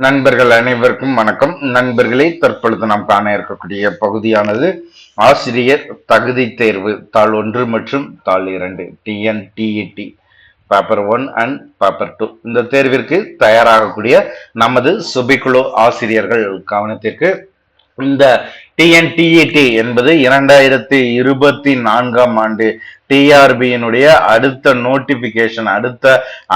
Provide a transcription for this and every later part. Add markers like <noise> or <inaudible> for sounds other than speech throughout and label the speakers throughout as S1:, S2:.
S1: நண்பர்கள் அனைவருக்கும் வணக்கம். நண்பர்களே தற்பொழுது நாம் காண இருக்கக்கூடிய பகுதியானது ஆசிரியர் தகுதி தேர்வு தாள் ஒன்று மற்றும் தாள் இரண்டு TNTET paper one and paper two இந்த தேர்விற்கு தயாராகக்கூடிய நமது சுபிக்குழு ஆசிரியர்கள் கவனத்திற்கு இந்த டிஎன்டிஇடி என்பது இரண்டாயிரத்தி இருபத்தி நான்காம் ஆண்டு டிஆர்பியினுடைய அடுத்த நோட்டிபிகேஷன் அடுத்த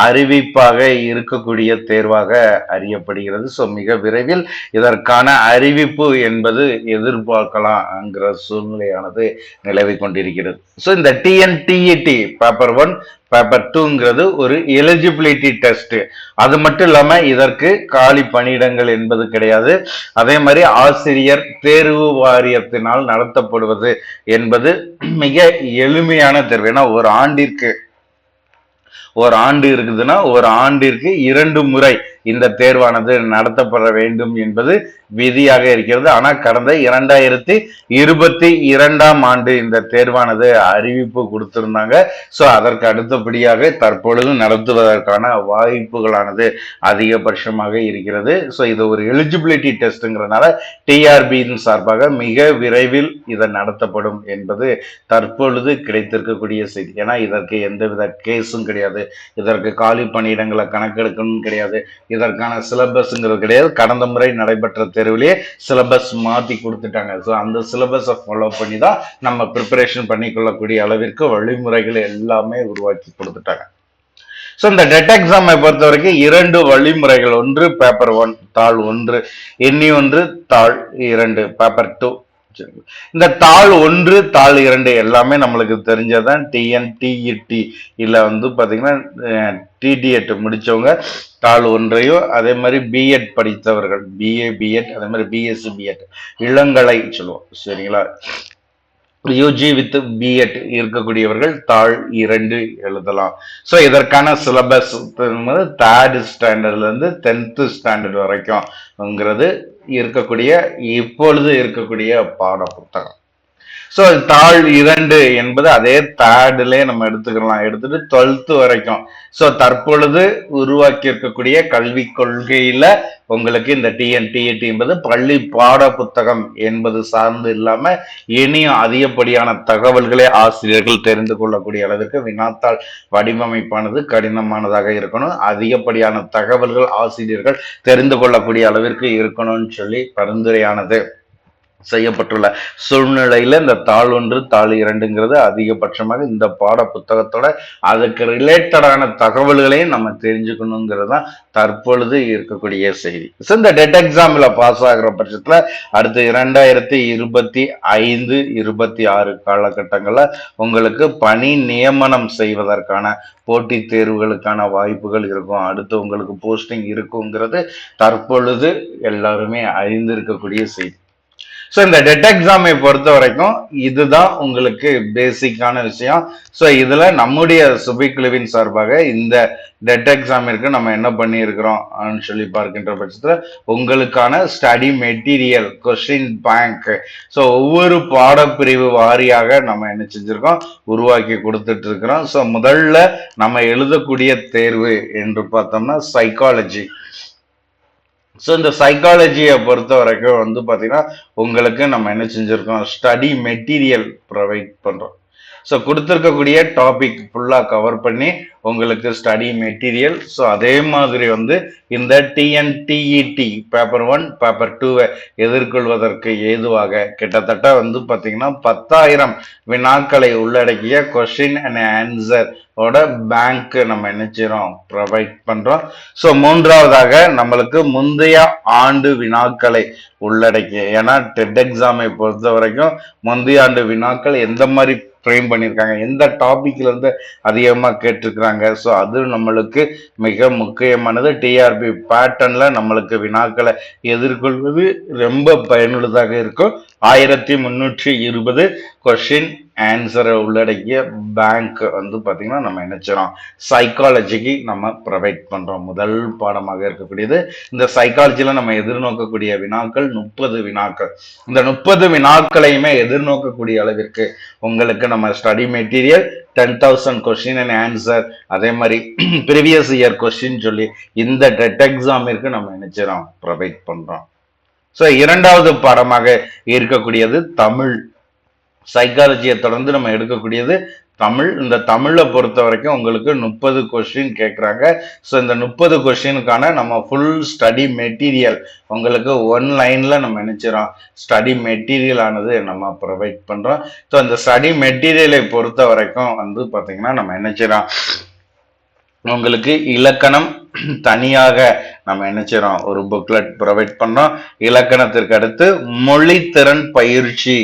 S1: அறிவிப்பாக இருக்கக்கூடிய தேர்வாக அறியப்படுகிறது. ஸோ மிக விரைவில் இதற்கான அறிவிப்பு என்பது எதிர்பார்க்கலாம்ங்கிற சூழ்நிலையானது நிலவி கொண்டிருக்கிறது. ஸோ இந்த டிஎன்டிஇடி பேப்பர் ஒன் பேப்பர் டூங்கிறது ஒரு எலிஜிபிலிட்டி டெஸ்ட் அது மட்டும் இல்லாம இதற்கு காலி பணியிடங்கள் என்பது கிடையாது. அதே மாதிரி ஆசிரியர் தேர்வு வாரியத்தினால் நடத்தப்படுவது என்பது மிக எளிமையான தேர்வு ஏன்னா ஒரு ஆண்டிற்கு. ஒரு ஆண்டு இருக்குதுன்னா ஒரு ஆண்டிற்கு இரண்டு முறை இந்த தேர்வானது நடத்தப்பட வேண்டும் என்பது விதியாக இருக்கிறது. ஆனால் கடந்த இரண்டாயிரத்தி இருபத்தி இரண்டாம் ஆண்டு இந்த தேர்வானது அறிவிப்பு கொடுத்திருந்தாங்க. ஸோ அதற்கு அடுத்தபடியாக தற்பொழுது நடத்துவதற்கான வாய்ப்புகளானது அதிகபட்சமாக இருக்கிறது. ஸோ இது ஒரு எலிஜிபிலிட்டி டெஸ்ட்டுங்கிறதுனால டிஆர்பியின் சார்பாக மிக விரைவில் இது நடத்தப்படும் என்பது தற்பொழுது கிடைத்திருக்கக்கூடிய செய்தி. ஏன்னா இதற்கு எந்தவித கேஸும் கிடையாது. இதற்கு காலி பணியிடங்களை கணக்கெடுக்கணும் கிடையாது. இதற்கான சிலபஸ்ங்கிறது கிடையாது. கடந்த முறை நடைபெற்ற தேர்விலேயே சிலபஸ் மாத்தி கொடுத்துட்டாங்க. ஸோ அந்த சிலபஸை ஃபாலோ பண்ணி தான் நம்ம ப்ரிப்பரேஷன் பண்ணிக்கொள்ளக்கூடிய அளவிற்கு வழிமுறைகள் எல்லாமே உருவாக்கி கொடுத்துட்டாங்க. ஸோ இந்த டெட் எக்ஸாமை பொறுத்த வரைக்கும் இரண்டு வழிமுறைகள் ஒன்று பேப்பர் ஒன் தாள் ஒன்று எண்ணி ஒன்று தாள் இரண்டு பேப்பர் டூ இந்த தாள் ஒன்று தாள் இரண்டு எல்லாமே நம்மளுக்கு தெரிஞ்சதான் டிஎன்டிஇடி இல்ல வந்து பாத்தீங்கன்னா டிடிஎட் முடிச்சவங்க தாள் ஒன்றையும் அதே மாதிரி பிஎட் படித்தவர்கள் பிஏ பிஎட் அதே மாதிரி பிஎஸ்சி பிஎட் இளங்கலை சொல்லுவோம். சரிங்களா? யூஜி வித் பிஎட் இருக்கக்கூடியவர்கள் தாழ் இரண்டு எழுதலாம். ஸோ இதற்கான சிலபஸ் தேர்டு ஸ்டாண்டர்ட்ல இருந்து டென்த்து ஸ்டாண்டர்ட் வரைக்கும்ங்கிறது இருக்கக்கூடிய இப்பொழுது இருக்கக்கூடிய பாட புத்தகம். ஸோ தாழ் இரண்டு என்பது அதே தேர்டுலேயே நம்ம எடுத்துக்கலாம். எடுத்துட்டு டுவெல்த்து வரைக்கும். ஸோ தற்பொழுது உருவாக்கி இருக்கக்கூடிய கல்வி கொள்கையில உங்களுக்கு இந்த டிஎன்டிஇடி என்பது பள்ளி பாட புத்தகம் என்பது சார்ந்து இல்லாம இனியும் அதிகப்படியான தகவல்களை ஆசிரியர்கள் தெரிந்து கொள்ளக்கூடிய அளவிற்கு வினாத்தாள் வடிவமைப்பானது கடினமானதாக இருக்கணும். அதிகப்படியான தகவல்கள் ஆசிரியர்கள் தெரிந்து கொள்ளக்கூடிய அளவிற்கு இருக்கணும்னு சொல்லி பரிந்துரையானது. செய்யப்பட்டுள்ள சூழ்நிலையில இந்த தாள் ஒன்று தாள் இரண்டுங்கிறது அதிகபட்சமாக இந்த பாட புத்தகத்தோட அதுக்கு ரிலேட்டடான தகவல்களையும் நம்ம தெரிஞ்சுக்கணுங்கிறது தான் தற்பொழுது இருக்கக்கூடிய செய்தி. ஸோ இந்த டெட் எக்ஸாமில் பாஸ் ஆகிற பட்சத்தில் அடுத்து இரண்டாயிரத்தி இருபத்தி ஐந்து இருபத்தி ஆறு காலகட்டங்களில் உங்களுக்கு பணி நியமனம் செய்வதற்கான போட்டித் தேர்வுகளுக்கான வாய்ப்புகள் இருக்கும். அடுத்து உங்களுக்கு போஸ்டிங் இருக்குங்கிறது தற்பொழுது எல்லாருமே அறிந்திருக்கக்கூடிய செய்தி. ஸோ இந்த டெட் எக்ஸாமை பொறுத்த வரைக்கும் இதுதான் உங்களுக்கு பேசிக்கான விஷயம். ஸோ இதில் நம்முடைய சுபிக்குழுவின் சார்பாக இந்த டெட் எக்ஸாமிற்கு நம்ம என்ன பண்ணியிருக்கிறோம் சொல்லி பார்க்கின்ற பட்சத்தில் உங்களுக்கான study material question bank so ஒவ்வொரு பாடப்பிரிவு வாரியாக நம்ம என்ன செஞ்சுருக்கோம்? உருவாக்கி கொடுத்துட்டு இருக்கிறோம் ஸோ முதல்ல நம்ம எழுதக்கூடிய தேர்வு என்று பார்த்தோம்னா சைக்காலஜி ஸோ இந்த சைக்காலஜியை பொறுத்த வரைக்கும் வந்து பார்த்தீங்கன்னா உங்களுக்கு நம்ம என்ன செஞ்சுருக்கோம்? ஸ்டடி மெட்டீரியல் ப்ரொவைட் பண்ணுறோம் ஸோ கொடுத்துருக்கக்கூடிய டாபிக் ஃபுல்லாக கவர் பண்ணி உங்களுக்கு ஸ்டடி மெட்டீரியல் ஸோ அதே மாதிரி வந்து இந்த டிஎன்டிஇடி பேப்பர் ஒன் பேப்பர் டூவை எதிர்கொள்வதற்கு ஏதுவாக கிட்டத்தட்ட வந்து பார்த்தீங்கன்னா பத்தாயிரம் வினாக்களை உள்ளடக்கிய கொஷின் அண்ட் ஆன்சர் ஓட பேங்க் நம்ம என்ன செய்யறோம் ப்ரொவைட் பண்றோம். ஸோ மூன்றாவதாக நம்மளுக்கு முந்தைய ஆண்டு வினாக்களை உள்ளடக்கிய ஏன்னா டெட் எக்ஸாமை பொறுத்த வரைக்கும் முந்தைய ஆண்டு வினாக்கள் எந்த மாதிரி ஃப்ரேம் பண்ணியிருக்காங்க. எந்த டாப்பிக்லேருந்து அதிகமாக கேட்டிருக்கிறாங்க? ஸோ அது நம்மளுக்கு மிக முக்கியமானது. டிஆர்பி பேட்டர்னில் நம்மளுக்கு வினாக்களை எதிர்கொள்வது ரொம்ப பயனுள்ளதாக இருக்கும். ஆயிரத்தி முன்னூற்றி இருபது கொஷின் ஆன்சரை உள்ளடக்கிய பேங்க் வந்து பார்த்திங்கன்னா நம்ம என்ன சைக்காலஜிக்கு நம்ம ப்ரொவைட் பண்ணுறோம் முதல் பாடமாக இருக்கக்கூடியது இந்த சைக்காலஜியில் நம்ம எதிர்நோக்கக்கூடிய வினாக்கள் முப்பது வினாக்கள். இந்த முப்பது வினாக்களையுமே எதிர்நோக்கக்கூடிய அளவிற்கு உங்களுக்கு நம்ம study material ten thousand question and answer அதே மாதிரி ப்ரீவியஸ் இயர் கொஸ்டின் சொல்லி இந்த டெட் எக்ஸாமிற்கு நம்ம நினைச்சிரோம் ப்ரொவைட் பண்ணுறோம் ஸோ இரண்டாவது பாடமாக இருக்கக்கூடியது தமிழ். சைக்காலஜியை தொடர்ந்து நம்ம எடுக்கக்கூடியது தமிழ். இந்த தமிழை பொறுத்த வரைக்கும் உங்களுக்கு முப்பது கொஸ்டின் கேட்குறாங்க. ஸோ இந்த முப்பது கொஸ்டினுக்கான நம்ம ஃபுல் ஸ்டடி மெட்டீரியல் உங்களுக்கு ஒன் லைனில் நம்ம நினச்சிடோம் ஸ்டடி மெட்டீரியல் ஆனது நம்ம ப்ரொவைட் பண்ணுறோம் ஸோ அந்த ஸ்டடி மெட்டீரியலை பொறுத்த வரைக்கும் வந்து பார்த்திங்கன்னா நம்ம நினச்சிடோம் உங்களுக்கு இலக்கணம் தனியாக நம்ம என்ன ஒரு புக்லெட் ப்ரொவைட் பண்ணோம். இலக்கணத்திற்கு அடுத்து மொழித்திறன் பயிற்சி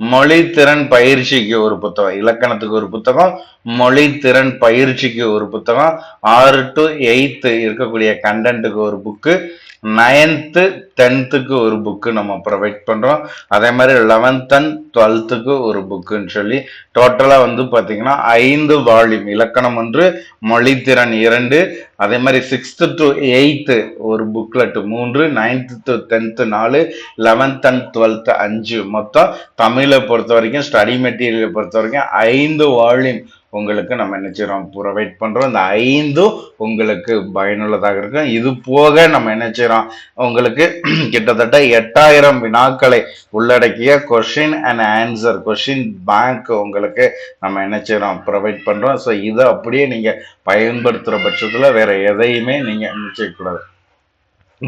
S1: மொழித்திறன் பயிற்சிக்கு ஒரு புத்தகம். இலக்கணத்துக்கு ஒரு புத்தகம் மொழித்திறன் பயிற்சிக்கு ஒரு புத்தகம். ஆறு டு எயித்து இருக்கக்கூடிய கண்டென்ட்டுக்கு ஒரு புக்கு நைன்த்து டென்த்துக்கு ஒரு புக்கு நம்ம ப்ரொவைட் பண்ணுறோம் அதே மாதிரி லெவன்த் அண்ட் டுவெல்த்துக்கு ஒரு புக்குன்னு சொல்லி டோட்டலாக வந்து பார்த்தீங்கன்னா ஐந்து வால்யூம் இலக்கணம் ஒன்று மொழித்திறன் இரண்டு அதே மாதிரி சிக்ஸ்த்து டு எயித்து ஒரு புக்லெட்டு மூன்று நைன்த்து டு டென்த்து நாலு லெவன்த் அண்ட் டுவெல்த்து அஞ்சு. மொத்தம் தமிழை பொறுத்த வரைக்கும் ஸ்டடி மெட்டீரியலை பொறுத்த வரைக்கும் ஐந்து வால்யூம் உங்களுக்கு நம்ம என்ன செய்கிறோம் ப்ரொவைட் பண்ணுறோம் இந்த ஐந்தும் உங்களுக்கு பயனுள்ளதாக இருக்கும். இது போக நம்ம என்ன செய்கிறோம் உங்களுக்கு <clears throat> கிட்டத்தட்ட எட்டாயிரம் வினாக்களை உள்ளடக்கிய question and answer question bank உங்களுக்கு நம்ம என்ன செய்கிறோம் ப்ரொவைட் பண்ணுறோம் ஸோ இதை அப்படியே நீங்கள் பயன்படுத்துகிற பட்சத்தில் வேறு எதையுமே நீங்கள் நிச்சயக்கூடாது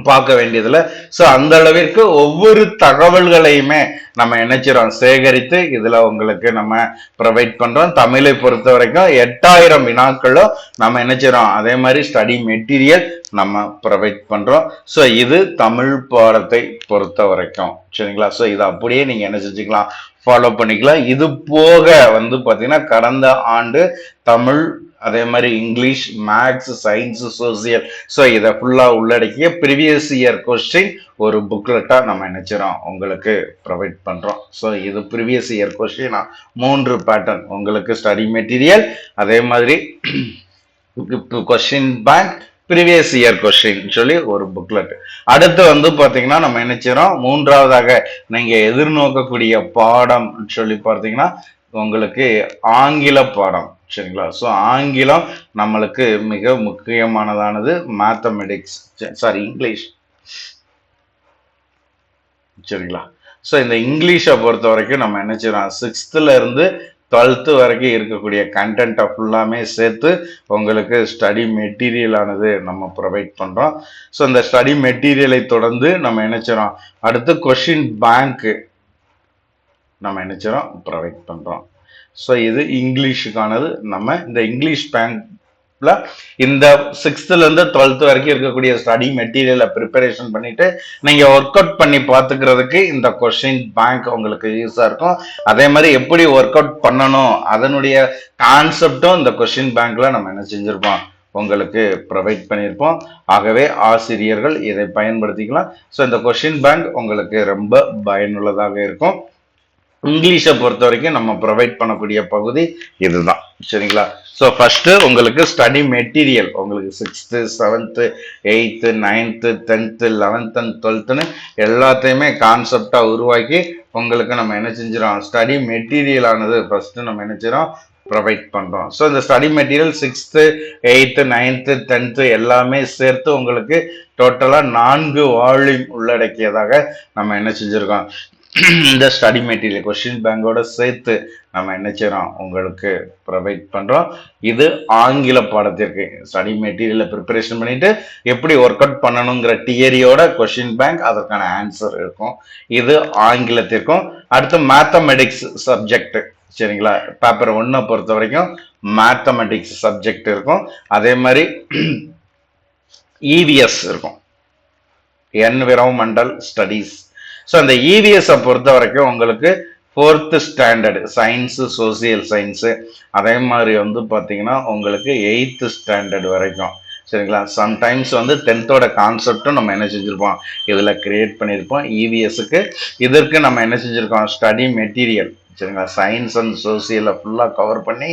S1: பார்க்க வேண்டியதுல. ஸோ அந்த அளவிற்கு ஒவ்வொரு தகவல்களையுமே நம்ம நினைச்சிரோம் சேகரித்து இதுல உங்களுக்கு நம்ம ப்ரொவைட் பண்றோம். தமிழை பொறுத்த வரைக்கும் எட்டாயிரம் வினாக்களும் நம்ம நினைச்சிரோம் அதே மாதிரி ஸ்டடி மெட்டீரியல் நம்ம ப்ரொவைட் பண்றோம். ஸோ இது தமிழ் பாடத்தை பொறுத்த வரைக்கும் சரிங்களா? ஸோ இதை அப்படியே நீங்க என்ன செஞ்சுக்கலாம்? ஃபாலோ பண்ணிக்கலாம். இது போக வந்து பார்த்தீங்கன்னா கடந்த ஆண்டு தமிழ் அதே மாதிரி English maths science social. So இதை ஃபுல்லாக உள்ளடக்கிய ப்ரீவியஸ் இயர் கொஸ்டின் ஒரு புக்லெட்டாக நம்ம நினச்சிரோம் உங்களுக்கு ப்ரொவைட் பண்ணுறோம் ஸோ இது ப்ரீவியஸ் இயர் கொஸ்டின் மூன்று பேட்டர்ன் உங்களுக்கு ஸ்டடி மெட்டீரியல் அதே மாதிரி question bank previous year question சொல்லி ஒரு புக்லெட் அடுத்து வந்து பார்த்தீங்கன்னா நம்ம நினைச்சிரோம் மூன்றாவதாக நீங்கள் எதிர்நோக்கக்கூடிய பாடம் சொல்லி பார்த்தீங்கன்னா உங்களுக்கு ஆங்கில பாடம். சரிங்களா ஸோ ஆங்கிலம் நம்மளுக்கு மிக முக்கியமானதானது. மேத்தமெட்டிக்ஸ் சாரி இங்கிலீஷ் சரிங்களா ஸோ இந்த இங்கிலீஷை பொறுத்த வரைக்கும் நம்ம என்ன செய்யறோம்? சிக்ஸ்த்துலேருந்து டுவெல்த்து வரைக்கும் இருக்கக்கூடிய கண்டென்ட்டை ஃபுல்லாமே சேர்த்து உங்களுக்கு ஸ்டடி மெட்டீரியலானது நம்ம ப்ரொவைட் பண்ணுறோம் ஸோ இந்த ஸ்டடி மெட்டீரியலை தொடர்ந்து நம்ம என்ன அடுத்து கொஷின் பேங்க்கு நம்ம என்ன ப்ரொவைட் பண்ணுறோம் ஸோ இது இங்கிலீஷுக்கானது. நம்ம இந்த இங்கிலீஷ் பேங்க்ல இந்த சிக்ஸ்த்துலேருந்து டுவெல்த் வரைக்கும் இருக்கக்கூடிய ஸ்டடி மெட்டீரியலை ப்ரிப்பரேஷன் பண்ணிட்டு நீங்கள் ஒர்க் அவுட் பண்ணி பார்த்துக்கிறதுக்கு இந்த கொஷின் பேங்க் உங்களுக்கு யூஸாக இருக்கும். அதே மாதிரி எப்படி ஒர்க் அவுட் பண்ணணும் அதனுடைய கான்செப்டும் இந்த கொஷின் பேங்க்கில் நம்ம என்ன செஞ்சுருப்போம்? உங்களுக்கு ப்ரொவைட் பண்ணியிருப்போம் ஆகவே ஆசிரியர்கள் இதை பயன்படுத்திக்கலாம். ஸோ இந்த கொஷின் பேங்க் உங்களுக்கு ரொம்ப பயனுள்ளதாக இருக்கும். இங்கிலீஷை பொறுத்த வரைக்கும் நம்ம ப்ரொவைட் பண்ணக்கூடிய பகுதி இதுதான். சரிங்களா? ஸோ ஃபஸ்ட்டு உங்களுக்கு ஸ்டடி மெட்டீரியல் உங்களுக்கு sixth seventh eighth ninth tenth eleventh and டுவெல்த்துன்னு எல்லாத்தையுமே கான்செப்டாக உருவாக்கி உங்களுக்கு நம்ம என்ன செஞ்சிடும் ஸ்டடி மெட்டீரியல் ஆனது நம்ம என்ன செய்றோம்? ப்ரொவைட் பண்ணுறோம் ஸோ இந்த study material sixth eighth ninth tenth எல்லாமே சேர்த்து உங்களுக்கு டோட்டலாக நான்கு வால்யூம் உள்ளடக்கியதாக நம்ம என்ன செஞ்சுருக்கோம்? இந்த ஸ்டடி மெட்டீரியல் கொஸ்டின் பேங்கோட சேர்த்து நம்ம என்ன செய்கிறோம் உங்களுக்கு ப்ரொவைட் பண்றோம். இது ஆங்கில பாடத்திற்கு ஸ்டடி மெட்டீரியலை ப்ரிப்பரேஷன் பண்ணிட்டு எப்படி ஒர்க் அவுட் பண்ணணுங்கிற தியரியோட கொஸ்டின் பேங்க் அதற்கான ஆன்சர் இருக்கும். இது ஆங்கிலத்திற்கும். அடுத்து மேத்தமெட்டிக்ஸ் சப்ஜெக்ட் சரிங்களா? பேப்பர் ஒன்னை பொறுத்த வரைக்கும் மேத்தமெட்டிக்ஸ் சப்ஜெக்ட் இருக்கும். அதே மாதிரி இவிஎஸ் இருக்கும். என்விரான்மெண்டல் ஸ்டடீஸ் ஸோ அந்த இவிஎஸை பொறுத்த வரைக்கும் உங்களுக்கு fourth standard science social science அதே மாதிரி வந்து பார்த்தீங்கன்னா உங்களுக்கு எயித்து ஸ்டாண்டர்ட் வரைக்கும். சரிங்களா? சம்டைம்ஸ் வந்து டென்த்தோட கான்செப்டும் நம்ம என்ன செஞ்சுருப்போம்? இதில் கிரியேட் பண்ணியிருப்போம் இவிஎஸுக்கு இதற்கு நம்ம என்ன செஞ்சுருக்கோம்? ஸ்டடி மெட்டீரியல் சரிங்களா? சயின்ஸ் அண்ட் சோசியலை ஃபுல்லாக கவர் பண்ணி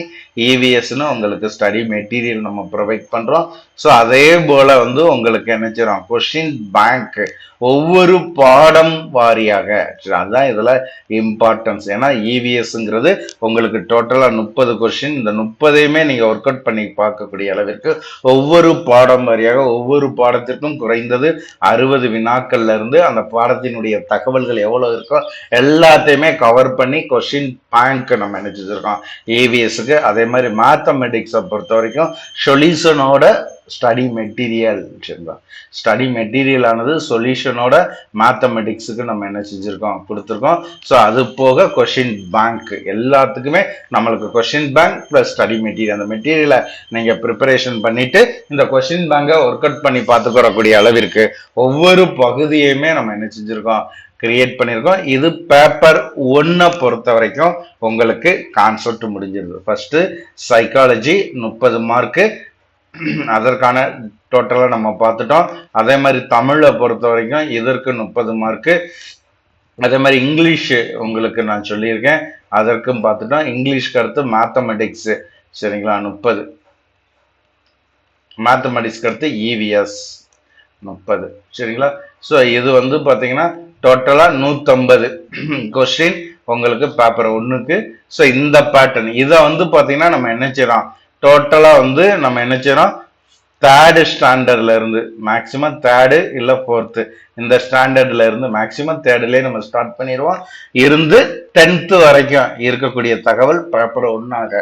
S1: இவிஎஸ்னு உங்களுக்கு ஸ்டடி மெட்டீரியல் நம்ம ப்ரொவைட் பண்ணுறோம் ஸோ அதே போல் வந்து உங்களுக்கு என்ன கொஷின் பேங்க் ஒவ்வொரு பாடம் வாரியாக. அதுதான் இதில் இம்பார்ட்டன்ஸ் ஏன்னா இவிஎஸ்ங்கிறது உங்களுக்கு டோட்டலாக முப்பது கொஷின் இந்த முப்பதையுமே நீங்கள் ஒர்க் அவுட் பண்ணி பார்க்கக்கூடிய அளவிற்கு ஒவ்வொரு பாடம் வாரியாக ஒவ்வொரு பாடத்திற்கும் குறைந்தது அறுபது வினாக்கள்ல இருந்து அந்த பாடத்தினுடைய தகவல்கள் எவ்வளோ இருக்கோ எல்லாத்தையுமே கவர் பண்ணி கொஷின் பேங்க் நம்ம என்ன இருக்கோம் இவிஎஸ்க்கு அதே மாதிரி மேத்தமெட்டிக்ஸை பொறுத்த வரைக்கும் சொல்யூஷனோட ஸ்டடி மெட்டீரியல் சரிங்களா? ஸ்டடி மெட்டீரியல் ஆனது சொல்யூஷனோட மேத்தமெட்டிக்ஸுக்கு நம்ம என்ன செஞ்சுருக்கோம்? கொடுத்துருக்கோம். ஸோ அது போக கொஷின் பேங்க் எல்லாத்துக்குமே நம்மளுக்கு question bank plus study material அந்த மெட்டீரியலை நீங்கள் ப்ரிப்பரேஷன் பண்ணிவிட்டு இந்த கொஷின் பேங்கை ஒர்க் அவுட் பண்ணி பார்த்துக்கிறக்கூடிய அளவிற்கு ஒவ்வொரு பகுதியுமே நம்ம என்ன செஞ்சுருக்கோம்? கிரியேட் பண்ணியிருக்கோம் இது பேப்பர் ஒன்றை பொறுத்த வரைக்கும் உங்களுக்கு கான்செப்ட் முடிஞ்சிருது. ஃபஸ்ட்டு சைக்காலஜி முப்பது மார்க்கு <clears throat> அதற்கான டோட்டலாக நம்ம பார்த்துட்டோம். அதே மாதிரி தமிழை பொறுத்த வரைக்கும் இதற்கு முப்பது மார்க்கு அதே மாதிரி இங்கிலீஷு உங்களுக்கு நான் சொல்லியிருக்கேன். அதற்கும் பார்த்துட்டோம். இங்கிலீஷ்க்கு அடுத்து மேத்தமெட்டிக்ஸு சரிங்களா? முப்பது. மேத்தமெட்டிக்ஸ்க்கு அடுத்து இவிஎஸ் முப்பது. சரிங்களா? ஸோ இது வந்து பார்த்தீங்கன்னா டோட்டலாக நூற்றம்பது கொஸ்டின் உங்களுக்கு பேப்பர் ஒன்றுக்கு ஸோ இந்த பேட்டர்ன் இதை வந்து பார்த்தீங்கன்னா நம்ம என்ன செய்கிறோம் டோட்டலாக வந்து நம்ம என்ன செய்கிறோம் தேர்டு ஸ்டாண்டர்ட்ல இருந்து மேக்ஸிமம் தேர்டு இல்லை ஃபோர்த்து இந்த ஸ்டாண்டர்ட்ல இருந்து மேக்ஸிமம் தேர்டுலேயே நம்ம ஸ்டார்ட் பண்ணிடுவோம். இருந்து டென்த்து வரைக்கும் இருக்கக்கூடிய தகவல் பேப்பர் ஒன்றாக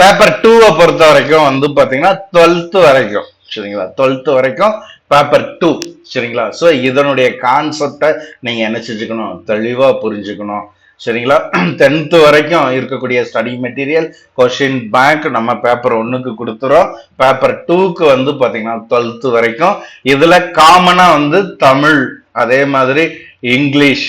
S1: பேப்பர் டூவை பொறுத்த வரைக்கும் வந்து பார்த்தீங்கன்னா டுவெல்த்து வரைக்கும். சரிங்களா? டுவெல்த்து வரைக்கும் பேப்பர் டூ சரிங்களா? ஸோ இதனுடைய கான்செப்டை நீங்கள் என்ன செஞ்சுக்கணும்? தெளிவாக புரிஞ்சுக்கணும். சரிங்களா? டென்த்து வரைக்கும் இருக்கக்கூடிய ஸ்டடி மெட்டீரியல் கொஷின் பேங்க் நம்ம பேப்பர் ஒன்றுக்கு கொடுத்துறோம். பேப்பர் டூக்கு வந்து பார்த்தீங்கன்னா டுவெல்த்து வரைக்கும். இதில் காமனாக வந்து தமிழ் அதே மாதிரி இங்கிலீஷ்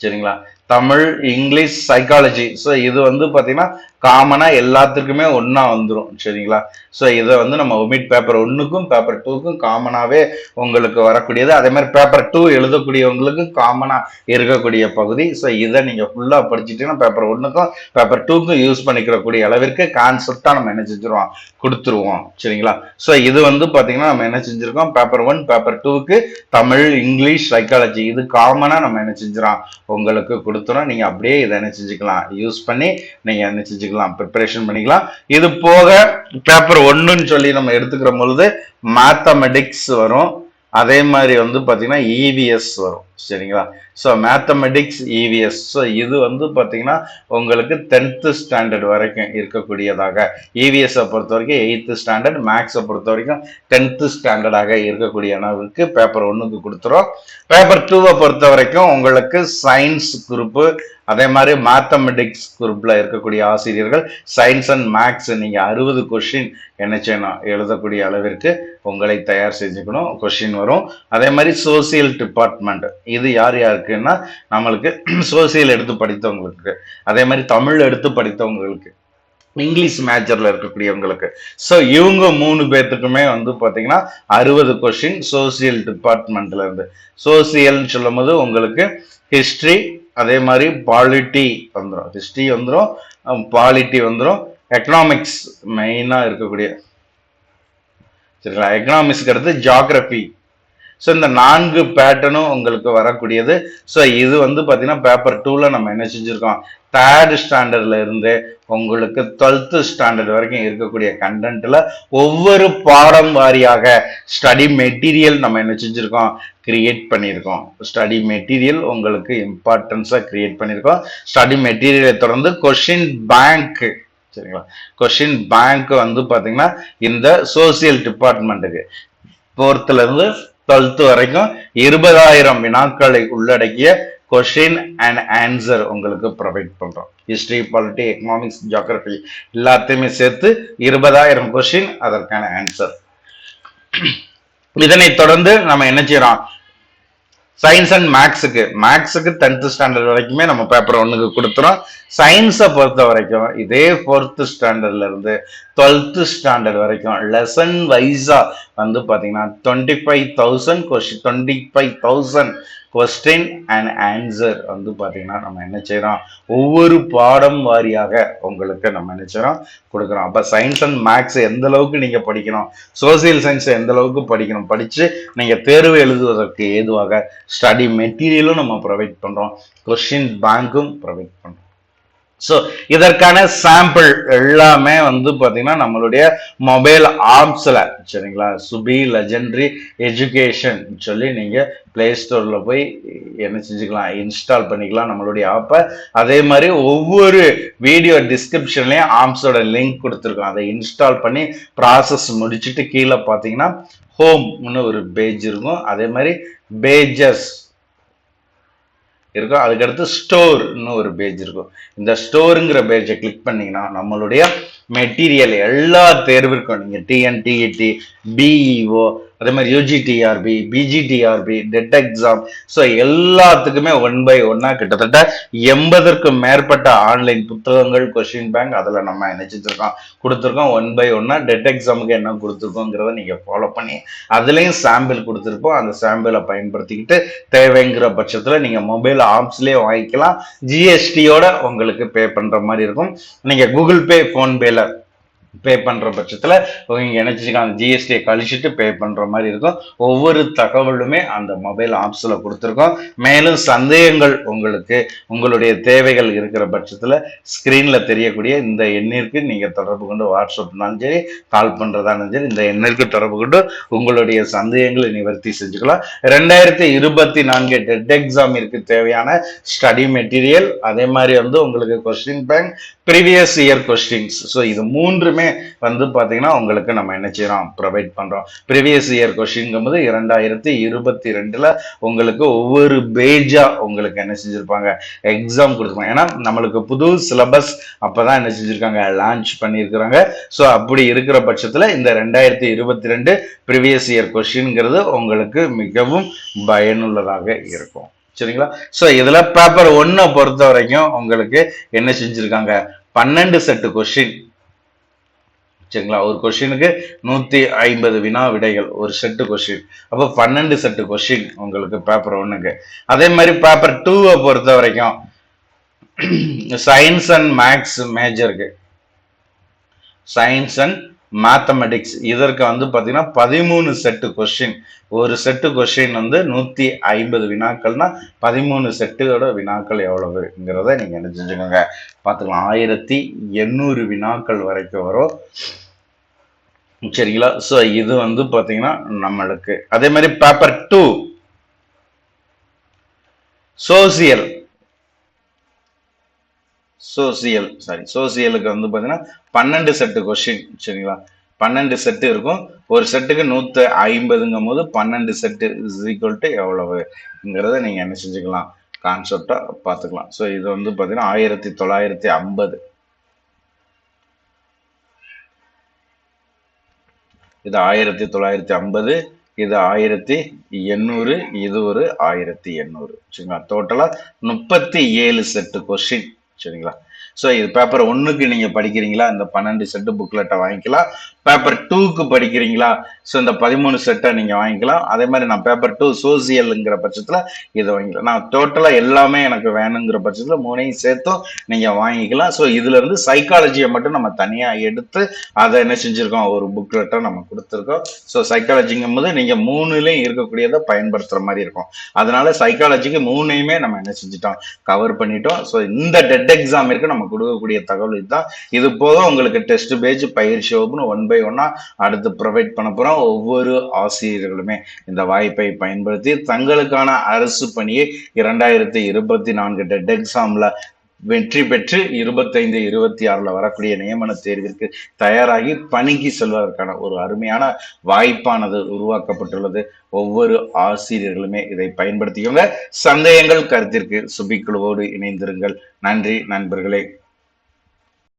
S1: சரிங்களா? தமிழ் இங்கிலீஷ் சைக்காலஜி ஸோ இது வந்து பார்த்தீங்கன்னா காமனாக எல்லாத்துக்குமே ஒன்றா வந்துடும் சரிங்களா? ஸோ இதை வந்து நம்ம ஒமிட் பேப்பர் ஒன்றுக்கும் பேப்பர் டூக்கும் காமனாகவே உங்களுக்கு வரக்கூடியது. அதே மாதிரி பேப்பர் டூ எழுதக்கூடியவங்களுக்கும் காமனாக இருக்கக்கூடிய பகுதி. ஸோ இதை நீங்கள் ஃபுல்லாக படிச்சுட்டீங்கன்னா பேப்பர் ஒன்றுக்கும் பேப்பர் டூக்கும் யூஸ் பண்ணிக்கிறக்கூடிய அளவிற்கு கான்செப்டாக நம்ம என்ன செஞ்சுருவோம்? கொடுத்துருவோம் சரிங்களா? ஸோ இது வந்து பார்த்தீங்கன்னா நம்ம என்ன செஞ்சுருக்கோம்? பேப்பர் ஒன் பேப்பர் டூக்கு தமிழ் இங்கிலீஷ் சைக்காலஜி இது காமனாக நம்ம என்ன செஞ்சுறோம் உங்களுக்கு கொடுத்துறோம் நீங்கள் அப்படியே இதை என்ன செஞ்சுக்கலாம்? யூஸ் பண்ணி நீங்கள் என்ன வச்சுக்கலாம் ப்ரிப்பரேஷன் பண்ணிக்கலாம். இது போக பேப்பர் ஒன்றுன்னு சொல்லி நம்ம எடுத்துக்கிற பொழுது மேத்தமெட்டிக்ஸ் வரும். அதே மாதிரி வந்து பார்த்தீங்கன்னா இவிஎஸ் வரும். சரிங்களா? ஸோ மேத்தமெட்டிக்ஸ் இவிஎஸ் ஸோ இது வந்து பார்த்தீங்கன்னா உங்களுக்கு டென்த்து ஸ்டாண்டர்ட் வரைக்கும் இருக்கக்கூடியதாக. இவிஎஸ்ஸை பொறுத்த வரைக்கும் எயித்து ஸ்டாண்டர்ட் மேக்ஸை பொறுத்த வரைக்கும் டென்த்து ஸ்டாண்டர்டாக இருக்கக்கூடிய அளவுக்கு பேப்பர் ஒன்றுக்கு கொடுத்துரும் பேப்பர் டூவை பொறுத்த வரைக்கும் உங்களுக்கு சயின்ஸ் குரூப்பு அதே மாதிரி மேத்தமெட்டிக்ஸ் குரூப்பில் இருக்கக்கூடிய ஆசிரியர்கள் சயின்ஸ் அண்ட் மேக்ஸ் நீங்கள் அறுபது கொஷின் என்ன செய்யணும்? எழுதக்கூடிய அளவிற்கு உங்களை தயார் செஞ்சுக்கணும். கொஷின் வரும். அதே மாதிரி சோசியல் டிபார்ட்மெண்ட் இது யார் யாருக்குன்னா நம்மளுக்கு <clears throat> சோசியல் எடுத்து படித்தவங்களுக்கு. அதே மாதிரி தமிழ் எடுத்து படித்தவங்களுக்கு. இங்கிலீஷ் மேஜரில் இருக்கக்கூடியவங்களுக்கு. ஸோ இவங்க மூணு பேர்த்துக்குமே வந்து பார்த்தீங்கன்னா அறுபது கொஷின் சோசியல் டிபார்ட்மெண்ட்லேருந்து சோசியல்னு சொல்லும் போது உங்களுக்கு ஹிஸ்ட்ரி அதே மாதிரி பாலிட்டி வந்துடும் ஹிஸ்ட்ரி வந்துடும் பாலிட்டி வந்துடும் எக்கனாமிக்ஸ் மெயினாக இருக்கக்கூடிய. சரிங்களா? எக்கனாமிக்ஸ்க்கு அடுத்து ஜாகிரபி ஸோ இந்த நான்கு பேட்டர்னும் உங்களுக்கு வரக்கூடியது. ஸோ இது வந்து பார்த்தீங்கன்னா பேப்பர் டூவில் நம்ம என்ன செஞ்சுருக்கோம்? தேர்டு ஸ்டாண்டர்டில் இருந்து உங்களுக்கு டுவெல்த்து ஸ்டாண்டர்ட் வரைக்கும் இருக்கக்கூடிய கண்டென்ட்டில் ஒவ்வொரு பாடம் வாரியாக ஸ்டடி மெட்டீரியல் நம்ம என்ன செஞ்சுருக்கோம்? கிரியேட் பண்ணியிருக்கோம் ஸ்டடி மெட்டீரியல் உங்களுக்கு இம்பார்ட்டன்ஸாக கிரியேட் பண்ணியிருக்கோம் ஸ்டடி மெட்டீரியலை தொடர்ந்து கொஷின் பேங்க் சரிங்களா? கொஷின் பேங்க் வந்து பார்த்தீங்கன்னா இந்த சோசியல் டிபார்ட்மெண்ட்டுக்கு ஃபோர்த்துலேருந்து டுவெல்த் வரைக்கும் இருபதாயிரம் வினாக்களை உள்ளடக்கிய கொஷின் அண்ட் ஆன்சர் உங்களுக்கு ப்ரொவைட் பண்றோம். ஹிஸ்ட்ரி பாலிட்டி எக்கனாமிக்ஸ் ஜியாகிரபி எல்லாத்தையுமே சேர்த்து இருபதாயிரம் கொஷின் அதற்கான ஆன்சர் <clears throat> இதனை தொடர்ந்து நம்ம என்ன செய்யறோம்? சயின்ஸ் அண்ட் மேக்ஸுக்கு மேக்ஸுக்கு டென்த்து ஸ்டாண்டர்ட் வரைக்குமே நம்ம பேப்பர் ஒன்றுக்கு கொடுத்துறோம். சயின்ஸை பொறுத்த வரைக்கும் இதே ஃபோர்த்து ஸ்டாண்டர்ட்ல இருந்து டுவெல்த்து ஸ்டாண்டர்ட் வரைக்கும் லெசன் வைஸா வந்து பார்த்தீங்கன்னா twenty five thousand question twenty five thousand question and answer வந்து பார்த்தீங்கன்னா நம்ம என்ன செய்கிறோம் ஒவ்வொரு பாடம் வாரியாக உங்களுக்கு நம்ம என்ன செய்கிறோம் கொடுக்குறோம். அப்போ சயின்ஸ் அண்ட் மேக்ஸ் எந்த அளவுக்கு நீங்கள் படிக்கணும்? சோசியல் சயின்ஸ் எந்த அளவுக்கு படிக்கணும்? படித்து நீங்கள் தேர்வு எழுதுவதற்கு ஏதுவாக ஸ்டடி மெட்டீரியலும் நம்ம ப்ரொவைட் பண்ணுறோம் கொஸ்டின் பேங்க்கும் ப்ரொவைட் பண்ணுறோம் ஸோ இதற்கான சாம்பிள் எல்லாமே வந்து பார்த்தீங்கன்னா நம்மளுடைய மொபைல் ஆப்ஸில் சரிங்களா? சுபி லெஜெண்டரி எஜுகேஷன் சொல்லி நீங்கள் ப்ளே ஸ்டோரில் போய் என்ன செஞ்சுக்கலாம் இன்ஸ்டால் பண்ணிக்கலாம் நம்மளுடைய ஆப்பை அதே மாதிரி ஒவ்வொரு வீடியோ டிஸ்கிரிப்ஷன்லேயும் ஆப்ஸோட லிங்க் கொடுத்துருக்கோம். அதை இன்ஸ்டால் பண்ணி ப்ராசஸ் முடிச்சுட்டு கீழே பார்த்தீங்கன்னா ஹோம்னு ஒரு பேஜ் இருக்கும். அதே மாதிரி பேஜஸ் இருக்கும். அதுக்கடுத்து ஸ்டோர்னு ஒரு பேஜ் இருக்கும். இந்த ஸ்டோருங்கிற பேஜை கிளிக் பண்ணீங்கன்னா நம்மளுடைய மெட்டீரியல் எல்லா தேர்விற்கும். நீங்கள் டிஎன்டிஇடி பிஇஓ அதே மாதிரி UGTRB PGTRB TET exam so எல்லாத்துக்குமே ஒன் பை ஒன்னா கிட்டத்தட்ட எண்பதற்கும் மேற்பட்ட ஆன்லைன் புத்தகங்கள் கொஸ்டின் பேங்க் அதில் நம்ம என்ன கொடுத்துருக்கோம். ஒன் பை ஒன்னா டெட் எக்ஸாமுக்கு என்ன கொடுத்துருக்கோங்கிறத நீங்கள் ஃபாலோ பண்ணி அதுலேயும் சாம்பிள் கொடுத்துருப்போம் அந்த சாம்பிளை பயன்படுத்திக்கிட்டு தேவைங்கிற பட்சத்தில் நீங்கள் மொபைல் ஆப்ஸ்லேயே வாங்கிக்கலாம். ஜிஎஸ்டியோட உங்களுக்கு பே பண்ணுற மாதிரி இருக்கும். நீங்கள் கூகுள் பே ஃபோன்பேல பே பண்ணுற பட்சத்தில் நீங்கள் நினச்சிக்கலாம் அந்த ஜிஎஸ்டியை கழிச்சிட்டு பே பண்ணுற மாதிரி இருக்கும். ஒவ்வொரு தகவலுமே அந்த மொபைல் ஆப்ஸில் கொடுத்துருக்கோம். மேலும் சந்தேகங்கள் உங்களுக்கு உங்களுடைய தேவைகள் இருக்கிற பட்சத்தில் ஸ்க்ரீனில் தெரியக்கூடிய இந்த எண்ணிற்கு நீங்கள் தொடர்பு கொண்டு வாட்ஸ்அப்னாலும் சரி கால் பண்ணுறதாலும் சரி இந்த எண்ணிற்கு தொடர்பு கொண்டு உங்களுடைய சந்தேகங்களை நிவர்த்தி செஞ்சுக்கலாம். ரெண்டாயிரத்தி இருபத்தி நான்கு டெட் எக்ஸாமிற்கு தேவையான ஸ்டடி மெட்டீரியல் அதே மாதிரி வந்து உங்களுக்கு question bank previous year questions so இது மூன்றுமே வந்து பார்த்தீங்கன்னா உங்களுக்கு நம்ம என்ன செய்யறோம் ப்ரொவைட் பண்ணுறோம் ப்ரீவியஸ் இயர் கொஷின்ங்கும் போது இரண்டாயிரத்தி இருபத்தி ரெண்டில் உங்களுக்கு ஒவ்வொரு பேஜா உங்களுக்கு என்ன செஞ்சுருப்பாங்க? எக்ஸாம் கொடுத்துருப்பாங்க. ஏன்னா நம்மளுக்கு புது சிலபஸ் அப்போ தான் என்ன செஞ்சுருக்காங்க? லான்ச் பண்ணியிருக்கிறாங்க. ஸோ அப்படி இருக்கிற பட்சத்தில் இந்த ரெண்டாயிரத்தி இருபத்தி ரெண்டு ப்ரீவியஸ் இயர் கொஷின்ங்கிறது உங்களுக்கு மிகவும் பயனுள்ளதாக இருக்கும். சரிங்களா? ஸோ இதில் பேப்பர் ஒன்றை பொறுத்த வரைக்கும் உங்களுக்கு என்ன செஞ்சுருக்காங்க? பன்னெண்டு செட்டு கொஷின் சரிங்களா? ஒரு கொஷினுக்கு நூற்றி ஐம்பது வினா விடைகள் ஒரு செட்டு கொஷின் அப்போ பன்னெண்டு செட்டு கொஷின் உங்களுக்கு பேப்பர் ஒன்றுக்கு அதே மாதிரி பேப்பர் டூவை பொறுத்த வரைக்கும் சயின்ஸ் அண்ட் மேக்ஸ் மேஜருக்கு சயின்ஸ் அண்ட் மேத்தமெட்டிக்ஸ் இதற்கு வந்து பார்த்தீங்கன்னா பதிமூணு செட்டு கொஸ்டின் ஒரு செட்டு கொஸ்டின் வந்து நூற்றி ஐம்பது வினாக்கள்னா பதிமூணு செட்டுகளோட வினாக்கள் எவ்வளவுங்கிறத நீங்கள் என்ன செஞ்சுக்கோங்க பார்த்துக்கலாம். ஆயிரத்தி எண்ணூறு வினாக்கள் வரைக்கும் வரும். சரிங்களா? ஸோ இது வந்து பார்த்தீங்கன்னா நம்மளுக்கு. அதே மாதிரி paper two social social sorry சோசியலுக்கு வந்து பார்த்தீங்கன்னா பன்னெண்டு செட்டு கொஸ்டின் சரிங்களா? பன்னெண்டு செட்டு இருக்கும். ஒரு செட்டுக்கு நூற்று ஐம்பதுங்கும் போது பன்னெண்டு செட்டு இஸ் ஈக்குவல் டு எவ்வளவுங்கிறத நீங்கள் என்ன செஞ்சுக்கலாம்? கான்செப்டாக பார்த்துக்கலாம். ஸோ இது வந்து பார்த்தீங்கன்னா ஆயிரத்தி தொள்ளாயிரத்தி ஐம்பது. இது ஆயிரத்தி தொள்ளாயிரத்தி ஐம்பது இது ஆயிரத்தி எண்ணூறு இது ஒரு ஆயிரத்தி எண்ணூறு. சரிங்களா? டோட்டலாக முப்பத்தி ஏழு செட்டு கொஷின் சரிங்களா? ஸோ இது பேப்பர் ஒன்றுக்கு நீங்கள் படிக்கிறீங்களா? இந்த பன்னெண்டு செட்டு புக்லெட்டை வாங்கிக்கலாம். பேப்பர் டூக்கு படிக்கிறீங்களா? ஸோ இந்த பதிமூணு செட்டை நீங்கள் வாங்கிக்கலாம். அதே மாதிரி நான் பேப்பர் டூ சோசியலுங்கிற பட்சத்தில் இதை வாங்கிக்கலாம். நான் டோட்டலாக எல்லாமே எனக்கு வேணுங்கிற பட்சத்தில் மூணையும் சேர்த்தும் நீங்கள் வாங்கிக்கலாம். ஸோ இதுலேருந்து சைக்காலஜியை மட்டும் நம்ம தனியாக எடுத்து அதை என்ன செஞ்சுருக்கோம்? ஒரு புக்லெட்டை நம்ம கொடுத்துருக்கோம். ஸோ சைக்காலஜிங்கும் போது நீங்கள் மூணுலேயும் இருக்கக்கூடியதை பயன்படுத்துகிற மாதிரி இருக்கும். அதனால சைக்காலஜிக்கு மூணையுமே நம்ம என்ன செஞ்சுட்டோம்? கவர் பண்ணிட்டோம். ஸோ இந்த டெட் எக்ஸாமிற்கு நம்ம கொடுக்கக்கூடிய தகவல் இதுதான். இது போக உங்களுக்கு டெஸ்ட் பேஜ் பயிற்சி வகுப்புன்னு ஒன் பை ஒன்னா அடுத்து ப்ரொவைட் பண்ண போறோம். ஒவ்வொரு ஆசிரியர்களுமே இந்த வாய்ப்பை பயன்படுத்தி தங்களுக்கான அரசு பணியை இரண்டாயிரத்தி இருபத்தி நான்கு டெட் எக்ஸாம்ல வெற்றி பெற்று இருபத்தைந்து இருபத்தி ஆறுல வரக்கூடிய நியமன தேர்விற்கு தயாராகி பணிக்கு செல்வதற்கான ஒரு அருமையான வாய்ப்பானது உருவாக்கப்பட்டுள்ளது. ஒவ்வொரு ஆசிரியர்களுமே இதை பயன்படுத்திக்கோங்க. சந்தேகங்கள் கருத்திற்கு சுபிக்குழுவோடு இணைந்திருங்கள். நன்றி நண்பர்களே.